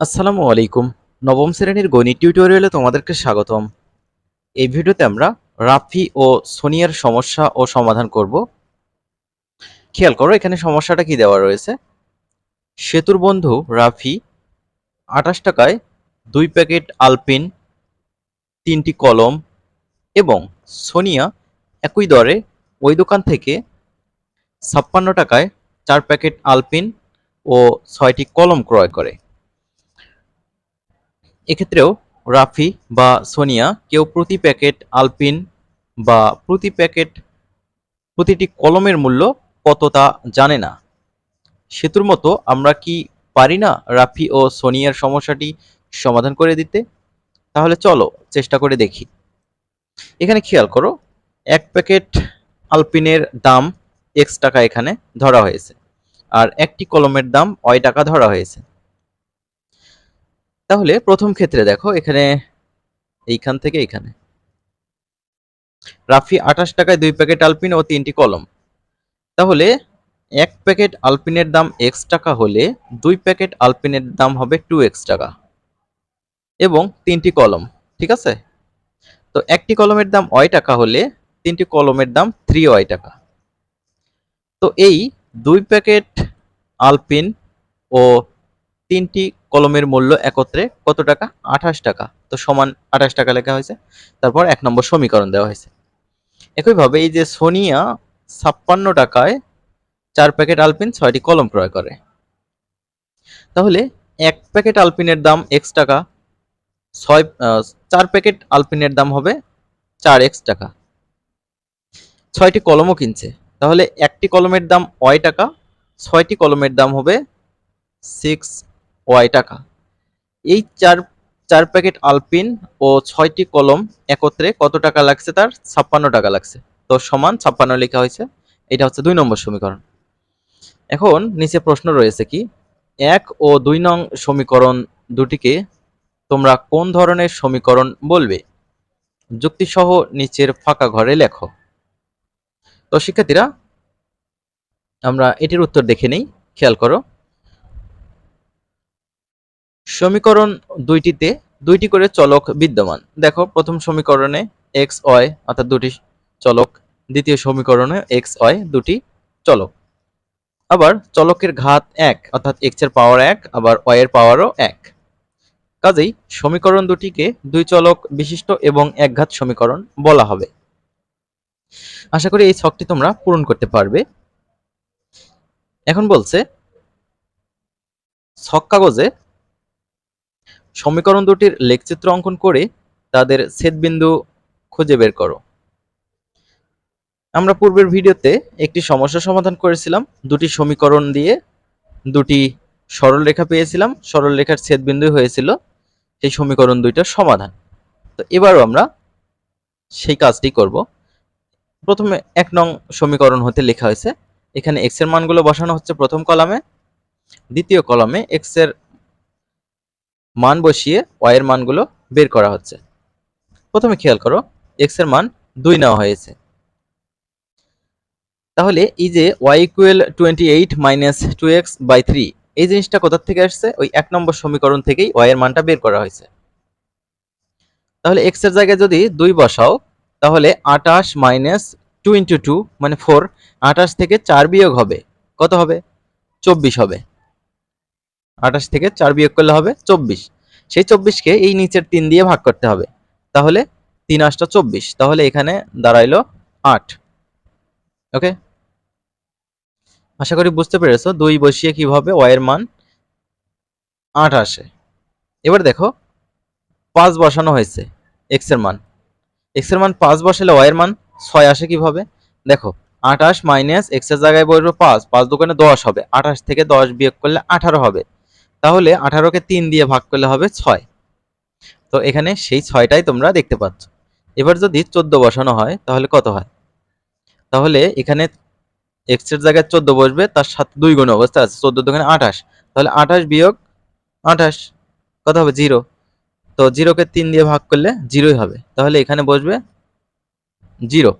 আসসালামু আলাইকুম। নবম শ্রেণির গণিত টিউটোরিয়ালে তোমাদেরকে স্বাগতম। এই ভিডিওতে আমরা রাফি ও সোনিয়ার সমস্যা ও সমাধান করব। খেয়াল করো, এখানে সমস্যাটা কি দেওয়া রয়েছে? সেতুর বন্ধু রাফি আঠাশ টাকায় দুই প্যাকেট আলপিন, তিনটি কলম এবং সোনিয়া একই দরে ওই দোকান থেকে ছাপ্পান্ন টাকায় চার প্যাকেট আলপিন ও ছয়টি কলম ক্রয় করে। এক্ষেত্রেও রাফি বা সোনিয়া কেউ প্রতি প্যাকেট আলপিন বা প্রতি প্যাকেট প্রতিটি কলমের মূল্য কত তা জানে না। সেতুর মতো আমরা কি পারি না রাফি ও সোনিয়ার সমস্যাটি সমাধান করে দিতে? তাহলে চলো চেষ্টা করে দেখি। এখানে খেয়াল করো, এক প্যাকেট আলপিনের দাম এক্স টাকা এখানে ধরা হয়েছে, আর একটি কলমের দাম অয় টাকা ধরা হয়েছে। তাহলে প্রথম ক্ষেত্রে দেখো এখানে, এইখান থেকে এইখানে রাফি আঠাশ টাকায় দুই প্যাকেট আলপিন ও তিনটি কলম। তাহলে এক প্যাকেট আলপিনের দাম এক্স টাকা হলে দুই প্যাকেট আলপিনের দাম হবে টু এক্স টাকা এবং তিনটি কলম, ঠিক আছে? তো একটি কলমের দাম অয় টাকা হলে তিনটি কলমের দাম থ্রি অয় টাকা। তো এই দুই প্যাকেট আলপিন ও তিনটি কলমের মূল্য একত্রে কত টাকা? আঠাশ টাকা। তো সমান আঠাশ টাকা লেখা হয়েছে। তারপর এক নম্বর সমীকরণ দেওয়া হয়েছে। একইভাবে এই যে সোনিয়া ছাপ্পান্ন টাকায় চার প্যাকেট আলপিন ছয়টি কলম ক্রয় করে। তাহলে এক প্যাকেট আলপিনের দাম এক্স টাকা, ছয় চার প্যাকেট আলপিনের দাম হবে চার এক্স টাকা। ছয়টি কলমও কিনছে। তাহলে একটি কলমের দাম ওয়াই টাকা, ছয়টি কলমের দাম হবে সিক্স ওয়াই টাকা। এই চার চার প্যাকেট আলপিন ও ছয়টি কলম একত্রে কত টাকা লাগছে তার? ছাপ্পান্ন টাকা লাগছে। তো সমান ছাপ্পান্ন লেখা হয়েছে। এটা হচ্ছে দুই নম্বর সমীকরণ। এখন নিচে প্রশ্ন রয়েছে কি, এক ও দুই নং সমীকরণ দুটিকে তোমরা কোন ধরনের সমীকরণ বলবে? যুক্তিসহ নিচের ফাঁকা ঘরে লেখো। তো শিক্ষার্থীরা, আমরা এটির উত্তর দেখে নেই। খেয়াল করো। সমীকরণ দুইটিতে দুইটি করে চলক বিদ্যমান। দেখো, প্রথম সমীকরণে এক্স ওয়াই অর্থাৎ দুটি চলক। দ্বিতীয় সমীকরণে এক্স ওয়াই দুটি চলক। আবার চলকের ঘাত এক, অর্থাৎ এক্সের পাওয়ার এক, আবার ওয়াই এর পাওয়ারও এক। কাজেই সমীকরণ দুটিকে দুই চলক বিশিষ্ট এবং একঘাত সমীকরণ বলা হবে। আশা করি এই ছকটি তোমরা পূরণ করতে পারবে। এখন বলছে, ছক কাগজে সমীকরণ দুটির লেখচিত্র অঙ্কন করে তাদের ছেদবিন্দু খুঁজে বের করো। আমরা পূর্বের ভিডিওতে একটি সমস্যা সমাধান করেছিলাম। দুটি সমীকরণ দিয়ে দুটি সরল রেখা পেয়েছিলাম। সরল রেখার ছেদবিন্দু হয়েছিল সেই সমীকরণ দুইটার সমাধান। তো এবারও আমরা সেই কাজটি করব। প্রথমে এক নং সমীকরণ হতে লেখা হয়েছে। এখানে এক্সের মানগুলো বসানো হচ্ছে প্রথম কলামে। দ্বিতীয় কলামে এক্সের মান বসিয়ে ওয়াই এর মানগুলো বের করা হচ্ছে। প্রথমে খেয়াল করো এক্সের মান দুই নেওয়া হয়েছে। তাহলে এই যে Y equal twenty eight minus two X by three এই জিনিসটা কোথা থেকে আসছে? ওই এক নম্বর সমীকরণ থেকেই ওয়াই এর মানটা বের করা হয়েছে। তাহলে এক্সের জায়গায় যদি দুই বসাও, তাহলে আটাশ মাইনাস টু ইন্টু টু মানে ফোর আটাশ থেকে চার বিয়োগ হবে। কত হবে? চব্বিশ হবে। আঠাশ থেকে চার বিয়োগ করলে হবে চব্বিশ। সেই চব্বিশকে এই নিচের তিন দিয়ে ভাগ করতে হবে। তাহলে তিন আটটা চব্বিশ। তাহলে এখানে দাঁড়াইলো আট। ওকে? আশা করি বুঝতে পেরেছ, দুই বসিয়ে কীভাবে ওয়ের মান আট আসে। এবার দেখো, পাঁচ বসানো হয়েছে এক্সের মান। এক্সের মান পাঁচ বসালে ওয়ের মান ছয় আসে কীভাবে? দেখো, আঠাশ মাইনাস এক্সের জায়গায় বলব পাঁচ পাঁচ দোকানে দশ হবে। আঠাশ থেকে দশ বিয়োগ করলে আঠারো হবে। তাহলে আঠারোকে তিন দিয়ে ভাগ করলে হবে ছয়। তো এখানে সেই ছয়টাই তোমরা দেখতে পাচ্ছ। এবার যদি চোদ্দ বসানো হয়, তাহলে কত হয়? তাহলে এখানে এক্সের জায়গায় চোদ্দ বসবে, তার সাথে দুই গুণ অবস্থা আছে, চোদ্দ দোকানে আঠাশ। তাহলে আঠাশ বিয়োগ আঠাশ, কত হবে? জিরো। তো জিরোকে তিন দিয়ে ভাগ করলে জিরোই হবে। তাহলে এখানে বসবে জিরো।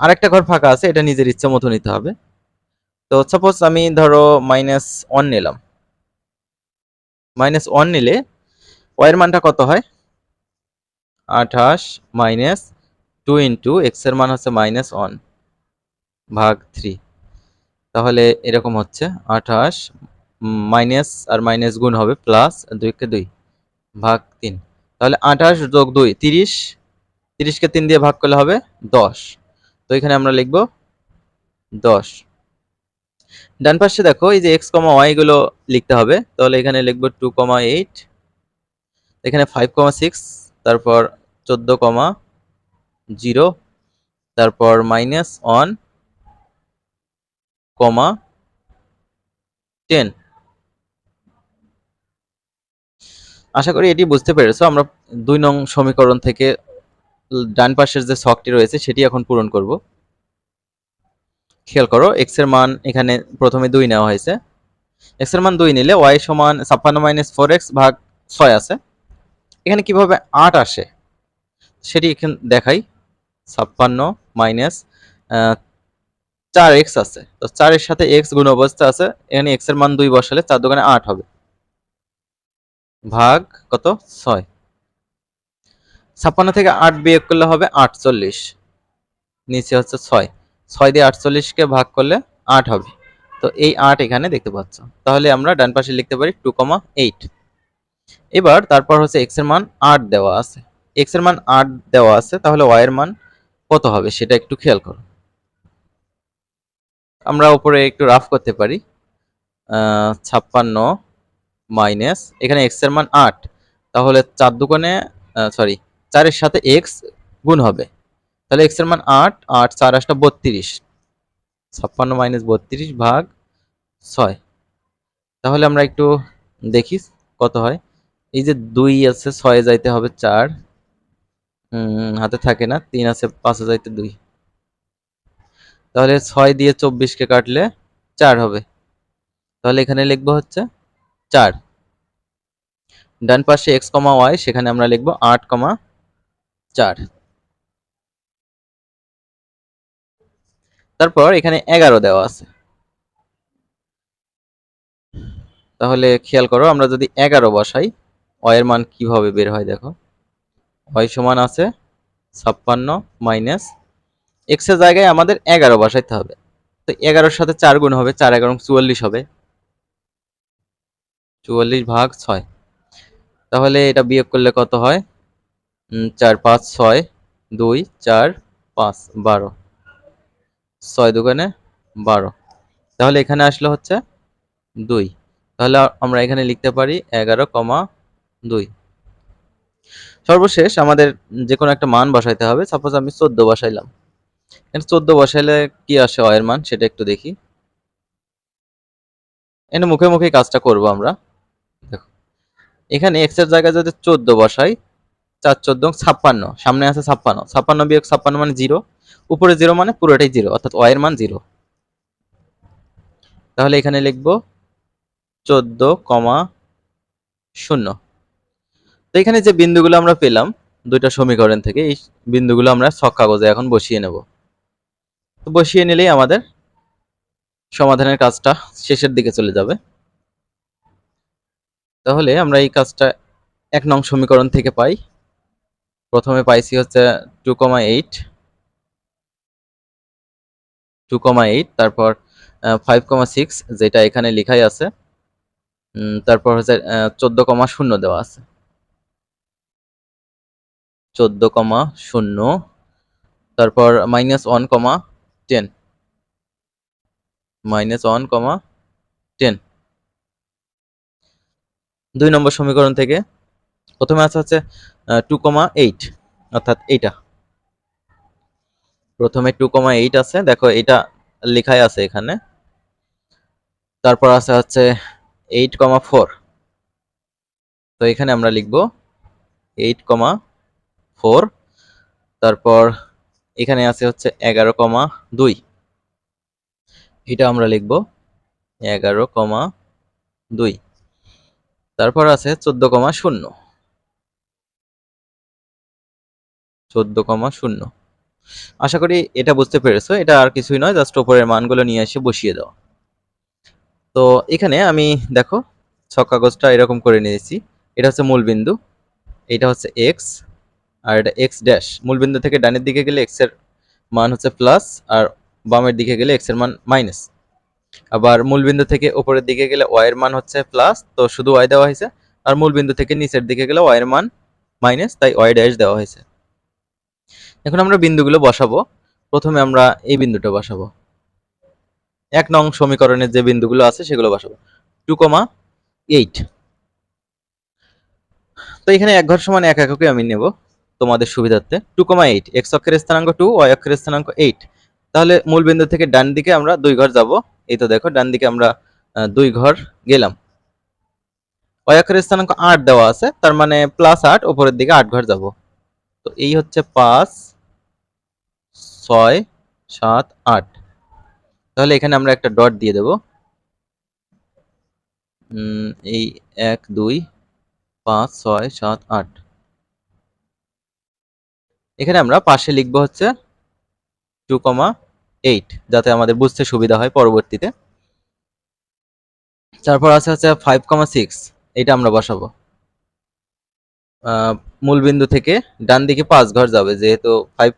আরেকটা ঘর ফাঁকা আছে, এটা নিজের ইচ্ছা মতো নিতে হবে। তো সাপোজ আমি ধরো মাইনাস ওয়ান নিলাম। মাইনাস ওয়ান নিলে ওয়াইয়ের মানটা কত হয়? আঠাশ মাইনাস টু ইন্টু এক্সের মান হচ্ছে মাইনাস ওয়ান ভাগ থ্রি তাহলে এরকম হচ্ছে, আঠাশ মাইনাস আর মাইনাস গুণ হবে প্লাস দুইকে দুই ভাগ তিন। তাহলে আঠাশ যোগ দুই, তিরিশ। তিরিশকে তিন দিয়ে ভাগ করলে হবে দশ। তো এখানে আমরা লিখব দশ। ডান পাশে দেখো, এই যে এক্স কমা ওয়াই গুলো লিখতে হবে, তাহলে এখানে লিখব টু কমা এইট এখানে ফাইভ কমা সিক্স তারপর চোদ্দ কমা জিরো তারপর মাইনাস ওয়ান কমা টেন আশা করি এটি বুঝতে পেরেছ, আমরা দুই নং সমীকরণ থেকে ডান পাশের যে ছকটি রয়েছে, সেটি এখন পূরণ করব। খেয়াল করো এক্সের মান এখানে প্রথমে দুই নেওয়া হয়েছে। এক্সের মান দুই নিলে ওয়াই সমান ছাপ্পান্ন মাইনাস ফোর এক্স ভাগ ছয় আছে। এখানে কীভাবে আট আসে? সেটি এখানে দেখাই। ছাপ্পান্ন মাইনাস চার এক্স আছে। তো চারের সাথে এক্স গুণ অবস্থা আছে। এখানে এক্সের মান দুই বসালে চার দোকানে আট হবে। ভাগ কত? ছয়। ছাপ্পান্ন থেকে আট বিয়োগ করলে হবে আটচল্লিশ। নিচে হচ্ছে ছয়। ছয় দিয়ে আটচল্লিশকে ভাগ করলে আট হবে। তো এই আট এখানে দেখতে পাচ্ছ। তাহলে আমরা ডান পাশে লিখতে পারি টু কমা এইট। এবার তারপর হচ্ছে এক্সের মান আট দেওয়া আছে। এক্সের মান আট দেওয়া আছে, তাহলে ওয়াই এর মান কত হবে সেটা একটু খেয়াল করো। আমরা উপরে একটু রাফ করতে পারি। ছাপ্পান্ন মাইনাস, এখানে এক্সের মান আট। তাহলে চার দোকানে সরি চারের সাথে এক্স গুণ হবে। তাহলে এক্সের মান আট আট চার আটটা বত্রিশ। ছাপ্পান্ন মাইনাস বত্রিশ ভাগ ছয়। তাহলে আমরা একটু দেখি কত হয়। এই যে দুই আছে, ছয়ে যাইতে হবে চার। হাতে থাকে না, তিন আছে, পাঁচে যাইতে দুই। তাহলে ছয় দিয়ে চব্বিশকে কাটলে চার হবে। তাহলে এখানে লিখব হচ্ছে চার। ডান পাশে এক্স কমা ওয়াই সেখানে আমরা লিখব আট কমা চার। তারপর এখানে এগারো দেওয়া আছে। তাহলে খেয়াল করো, আমরা যদি এগারো বসাই অয়ের মান কীভাবে বের হয় দেখো। অয় সমান আছে ছাপ্পান্ন মাইনাস এক্সের জায়গায় আমাদের এগারো বসাইতে হবে। তো এগারোর সাথে চার গুণ হবে, চার এগারো চুয়াল্লিশ হবে। চুয়াল্লিশ ভাগ ছয়। তাহলে এটা বিয়োগ করলে কত হয়? চার, পাঁচ, ছয়, দুই, চার, পাঁচ, বারো। ছয় দোকানে বারো। তাহলে এখানে আসলে হচ্ছে দুই। তাহলে আমরা এখানে লিখতে পারি এগারো কমা দুই। সর্বশেষ আমাদের যে কোনো একটা মান বসাইতে হবে। সাপোজ আমি চোদ্দ বসাইলাম। এখানে চোদ্দ বসাইলে কি আসে অয়ের মান? সেটা একটু দেখি। এখানে মুখে মুখে কাজটা করব আমরা। দেখো। এখানে এক্সের জায়গায় যদি চোদ্দ বসাই চার চোদ্দ ছাপ্পান্ন, সামনে আছে ছাপ্পান্ন। ছাপ্পান্ন বিয়োগ ছাপ্পান্ন মানে জিরো, উপরে জিরো মানে পুরোটাই জিরো, অর্থাৎ ওয়ের মান জিরো। তাহলে এখানে লিখব চোদ্দ কমা শূন্য। তো এখানে যে বিন্দুগুলো আমরা পেলাম, দুইটা সমীকরণ থেকে, এই বিন্দুগুলো আমরা ছক কাগজে এখন বসিয়ে নেব। তো বসিয়ে নিলেই আমাদের সমাধানের কাজটা শেষের দিকে চলে যাবে। তাহলে আমরা এই কাজটা এক নং সমীকরণ থেকে পাই। প্রথমে পাইছি হচ্ছে two comma eight two comma eight তারপর ফাইভ কমা সিক্স যেটা এখানে লেখাই আছে। তারপর হচ্ছে চোদ্দ কমা শূন্য দেওয়া আছে। চোদ্দ কমা শূন্য, তারপর minus one comma ten minus one comma ten দুই নম্বর সমীকরণ থেকে প্রথমে আছে হচ্ছে টু কমা এইট অর্থাৎ এইটা। প্রথমে টু কমা এইট আছে, দেখো এটা লেখাই আছে এখানে। তারপর আছে হচ্ছে এইট কমা ফোর তো এখানে আমরা লিখব এইট কমা ফোর তারপর এখানে আছে হচ্ছে এগারো কমা দুই। এটা আমরা লিখব এগারো কমা দুই। তারপর আছে চোদ্দ কমা শূন্য। চোদ্দ কমা শূন্য। আশা করি এটা বুঝতে পেরেছ, এটা আর কিছুই নয় জাস্ট ওপরের মানগুলো নিয়ে এসে বসিয়ে দাও। তো এখানে আমি, দেখো ছক কাগজটা এরকম করে নিয়েছি। এটা হচ্ছে মূল বিন্দু এটা হচ্ছে এক্স আর এটা এক্স ড্যাশ মূল বিন্দু থেকে ডানের দিকে গেলে এক্সের মান হচ্ছে প্লাস আর বামের দিকে গেলে এক্সের মান মাইনাস আবার মূল বিন্দু থেকে উপরের দিকে গেলে ওয়াই এর মান হচ্ছে প্লাস তো শুধু ওয়াই দেওয়া হয়েছে, আর মূল বিন্দু থেকে নিচের দিকে গেলে ওয়াই এর মান মাইনাস তাই ওয়াই ড্যাশ দেওয়া হয়েছে। এখন আমরা বিন্দুগুলো বসাবো। প্রথমে আমরা এই বিন্দুটা বসাবো। এক নং সমীকরণের যে বিন্দুগুলো আছে সেগুলো বসাবো। Two comma eight. তো এখানে এক ঘর সমান এক এককে আমি নেব তোমাদের সুবিধার্থে। টু কমা এইট, এক্স অক্ষের স্থানাঙ্ক টু, ওয়াই অক্ষের স্থানাঙ্ক এইট। তাহলে মূল বিন্দু থেকে ডান দিকে আমরা দুই ঘর যাব। এই তো দেখো, ডান দিকে আমরা দুই ঘর গেলাম। ওয়াই অক্ষের স্থানাঙ্ক আট দেওয়া আছে, তার মানে প্লাস আট উপরের দিকে আট ঘর যাব। তো এই হচ্ছে পাঁচ ছয় সাত আট। তাহলে এখানে আমরা একটা ডট দিয়ে দেব। এই এক দুই পাঁচ ছয় সাত আট। এখানে আমরা পাশে লিখব হচ্ছে টু কমা এইট যাতে আমাদের বুঝতে সুবিধা হয় পরবর্তীতে। তারপর আছে হচ্ছে ফাইভ কমা সিক্স এটা আমরা বসাবো। আহ, মূল থেকে ডান দিকে পাঁচ ঘর যাবে যেহেতু ফাইভ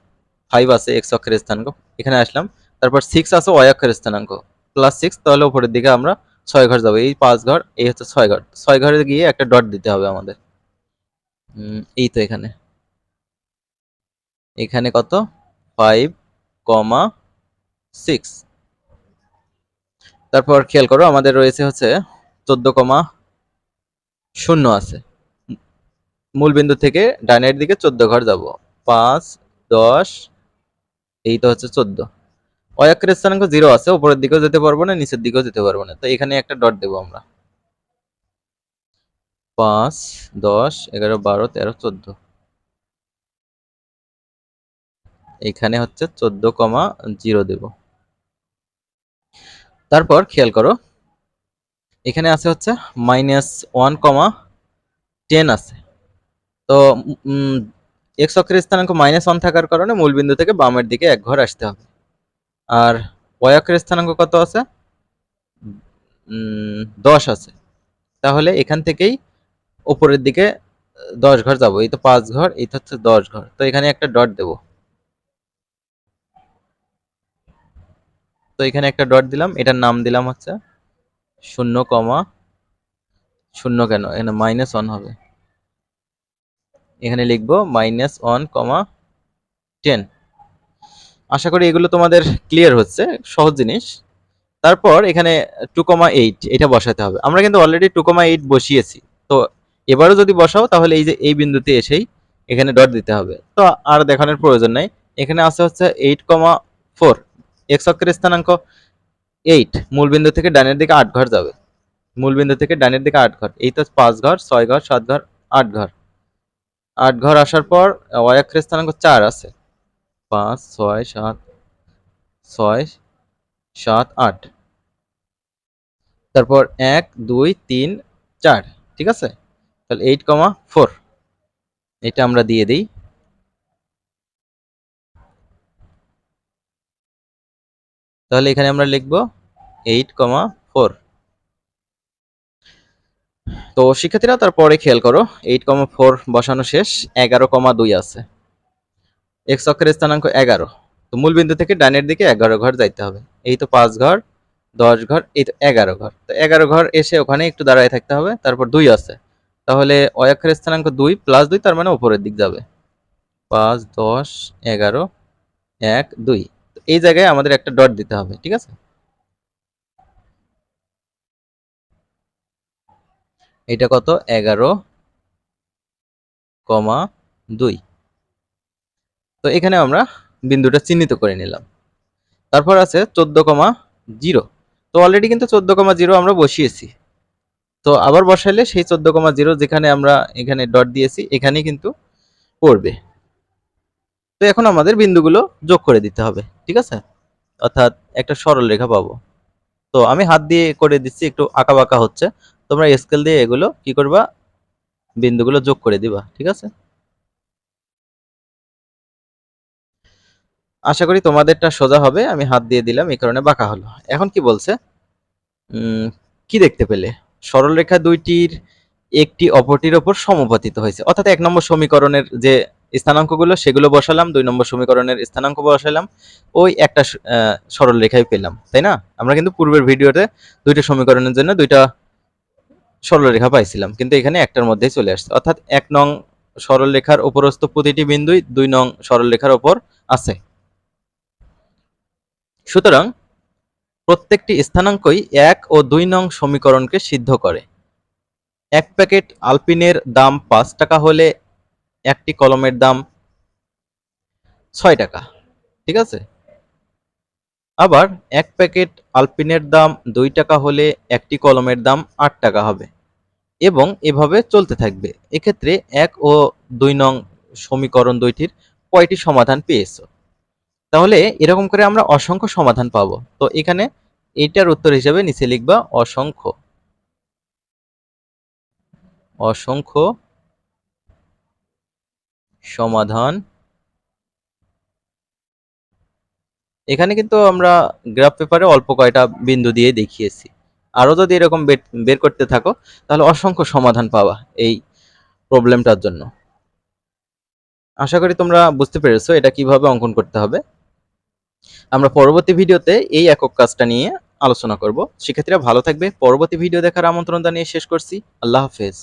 ফাইভ আছে এক্স অক্ষের স্থানাঙ্ক। এখানে আসলাম। তারপর সিক্স আছে ওয়াই অক্ষের স্থানাঙ্ক। প্লাস সিক্স তাহলে উপরের দিকে আমরা ছয় ঘর যাব। এই পাঁচ ঘর, এই হচ্ছে ছয় ঘর। ছয় ঘরে গিয়ে একটা ডট দিতে হবে আমাদের। এই তো এখানে। এখানে কত? ফাইভ কমা সিক্স তারপর খেয়াল করো, আমাদের রয়েছে হচ্ছে চোদ্দ কমা শূন্য আছে। মূল বিন্দু থেকে ডানের দিকে চোদ্দ ঘর যাব। পাঁচ, দশ এই তো হচ্ছে চোদ্দ। অয়াক্ষের স্থানাঙ্ক জিরো আছে, উপরের দিকেও যেতে পারব না, নিচের দিকেও যেতে পারব না। তো এখানে একটা ডট দেবো আমরা। পাঁচ, দশ, এগারো, বারো, তেরো, চোদ্দ। এখানে হচ্ছে চোদ্দ কমা জিরো দেব। তারপর খেয়াল করো, এখানে আছে হচ্ছে মাইনাস ওয়ান কমা টেন আছে। তো এক্স অক্ষের স্থানাঙ্ক মাইনাস ওয়ান থাকার কারণে মূল বিন্দু থেকে বামের দিকে এক ঘর আসতে হবে। আর ওয়াই অক্ষের স্থানাঙ্ক কত আছে? দশ আছে। তাহলে এখান থেকেই উপরের দিকে দশ ঘর যাব। এই তো পাঁচ ঘর, এই তো হচ্ছে দশ ঘর। তো এখানে একটা ডট দেব। তো এখানে একটা ডট দিলাম। এটার নাম দিলাম হচ্ছে শূন্য কমা, শূন্য কেন? এখানে মাইনাস ওয়ান হবে। এখানে লিখব মাইনাস ওয়ান কমা টেন আশা করি এগুলো তোমাদের ক্লিয়ার হচ্ছে, সহজ জিনিস। তারপর এখানে টু কমা এইট এটা বসাতে হবে। আমরা কিন্তু অলরেডি টু কমা এইট বসিয়েছি। তো এবারও যদি বসাও, তাহলে এই যে এই বিন্দুতে এসেই এখানে ডট দিতে হবে। তো আর দেখানোর প্রয়োজন নাই। এখানে আছে হচ্ছে এইট কমা ফোর এক্স অক্ষের স্থানাঙ্ক এইট মূল বিন্দু থেকে ডানের দিকে আট ঘর যাবে। মূল বিন্দু থেকে ডানের দিকে আট ঘর। এই তো পাঁচ ঘর, ছয় ঘর, সাত ঘর, আট ঘর। আট ঘর আসার পর, ওয়াই অক্ষের স্থানাঙ্ক চার আছে। পাঁচ, ছয়, সাত ছয়, সাত, আট। তারপর এক, দুই, তিন, চার, ঠিক আছে? তাহলে এইট কমা ফোর এটা আমরা দিয়ে দিই। তাহলে এখানে আমরা লিখব এইট কমা ফোর তো শিক্ষার্থীরা, তারপরে খেয়াল করো এইট কমা ফোর বসানো শেষ, এগারো কমা দুই আছে। এক্স অক্ষের স্থানাঙ্ক এগারো। তো মূল বিন্দু থেকে ডানের দিকে এগারো ঘর যাইতে হবে। এই তো পাঁচ ঘর, দশ ঘর, এই তো এগারো ঘর। তো এগারো ঘর এসে ওখানে একটু দাঁড়ায় থাকতে হবে, তারপর দুই আছে। তাহলে অক্ষের স্থানাঙ্ক দুই প্লাস দুই, তার মানে উপরের দিক যাবে। পাঁচ, দশ, এগারো, এক, দুই। এই জায়গায় আমাদের একটা ডট দিতে হবে, ঠিক আছে? এটা কত? এগারো কমা দুই। তো এখানে আমরা বিন্দুটা চিহ্নিত করে নিলাম। তারপর আছে চোদ্দ কমা জিরো। তো অলরেডি কিন্তু চোদ্দ কমা জিরো আমরা বসিয়েছি। তো আবার বসাইলে সেই চোদ্দ কমা জিরো যেখানে আমরা এখানে ডট দিয়েছি এখানে কিন্তু পড়বে। তো এখন আমাদের বিন্দুগুলো যোগ করে দিতে হবে, ঠিক আছে? অর্থাৎ একটা সরল রেখা পাবো। তো আমি হাত দিয়ে করে দিচ্ছি, একটু আঁকা বাঁকা হচ্ছে। তোমরা স্কেল দিয়ে এগুলো কি করবা? বিন্দুগুলো যোগ করে দিবা ঠিক আছে? আশা করি তোমাদেরটা সোজা হবে আমি হাত দিয়ে দিলাম এই কারণে বাঁকা হলো। এখন কি বলছে? কি দেখতে পেলে? সরলরেখা দুইটির একটি অপরটির ওপর সমাপতিত হয়েছে। অর্থাৎ এক নম্বর সমীকরণের যে স্থানাঙ্কগুলো সেগুলো বসালাম দুই নম্বর সমীকরণের স্থানাঙ্ক বসালাম ওই একটা স- আহ, সরলরেখায় পেলাম তাই না? আমরা কিন্তু পূর্বের ভিডিওতে দুইটা সমীকরণের জন্য দুইটা সরলরেখা পাইছিলাম, কিন্তু এখানে একটার মধ্যেই চলে আসছে। অর্থাৎ এক নং সরলরেখার উপরস্থ প্রতিটি বিন্দুই দুই নং সরলরেখার ওপর আছে। সুতরাং প্রত্যেকটি স্থানাঙ্কই এক ও দুই নং সমীকরণকে সিদ্ধ করে। এক প্যাকেট আলপিনের দাম পাঁচ টাকা হলে একটি কলমের দাম ছয় টাকা, ঠিক আছে? আবার এক প্যাকেট আলপিনের দাম দুই টাকা হলে একটি কলমের দাম আট টাকা হবে এবং এভাবে চলতে থাকবে। এক্ষেত্রে এক ও দুই নং সমীকরণ দুইটির কয়টি সমাধান পেয়েছ? তাহলে এরকম করে আমরা অসংখ্য সমাধান পাবো। তো এখানে এইটার উত্তর হিসেবে নিচে লিখবা অসংখ্য। অসংখ্য সমাধান এখানে কিন্তু আমরা গ্রাফ পেপারে অল্প কয়টা বিন্দু দিয়ে দেখিয়েছি। আরও যদি এরকম বের করতে থাকো, তাহলে অসংখ্য সমাধান পাওয়া এই প্রবলেমটার জন্য। আশা করি তোমরা বুঝতে পেরেছ এটা কীভাবে অঙ্কন করতে হবে। আমরা পরবর্তী ভিডিওতে এই একক কাজটা নিয়ে আলোচনা করব। শিক্ষার্থীরা ভালো থাকবে। পরবর্তী ভিডিও দেখার আমন্ত্রণ জানিয়ে শেষ করছি। আল্লাহ হাফেজ।